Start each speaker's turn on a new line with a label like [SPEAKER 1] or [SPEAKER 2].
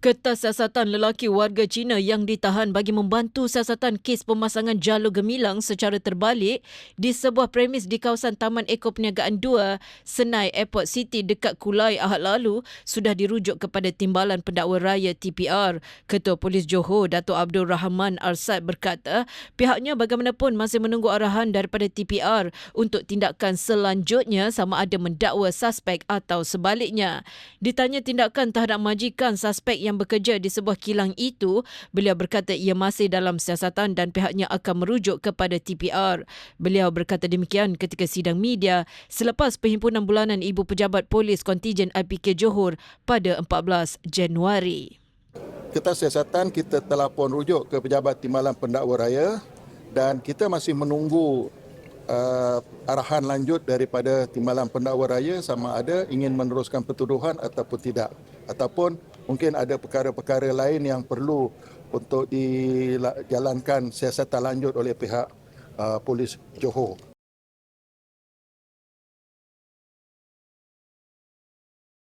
[SPEAKER 1] Kertas siasatan lelaki warga Cina yang ditahan bagi membantu siasatan kes pemasangan jalur gemilang secara terbalik di sebuah premis di kawasan Taman Eko Perniagaan 2, Senai Airport City dekat Kulai Ahad lalu sudah dirujuk kepada Timbalan Pendakwa Raya TPR. Ketua Polis Johor, Dato' Abdul Rahman Arsad berkata pihaknya bagaimanapun masih menunggu arahan daripada TPR untuk tindakan selanjutnya sama ada mendakwa suspek atau sebaliknya. Ditanya tindakan terhadap majikan suspek yang yang bekerja di sebuah kilang itu, beliau berkata ia masih dalam siasatan dan pihaknya akan merujuk kepada TPR. Beliau berkata demikian ketika sidang media selepas Perhimpunan Bulanan Ibu Pejabat Polis Kontijen IPK Johor pada 14 Januari.
[SPEAKER 2] Kita siasatan kita telah pun rujuk ke Pejabat Timbalan Pendakwa Raya dan kita masih menunggu uh, arahan lanjut daripada Timbalan Pendakwa Raya sama ada ingin meneruskan pertuduhan ataupun tidak ataupun mungkin ada perkara-perkara lain yang perlu untuk dijalankan siasatan lanjut oleh pihak uh, polis Johor.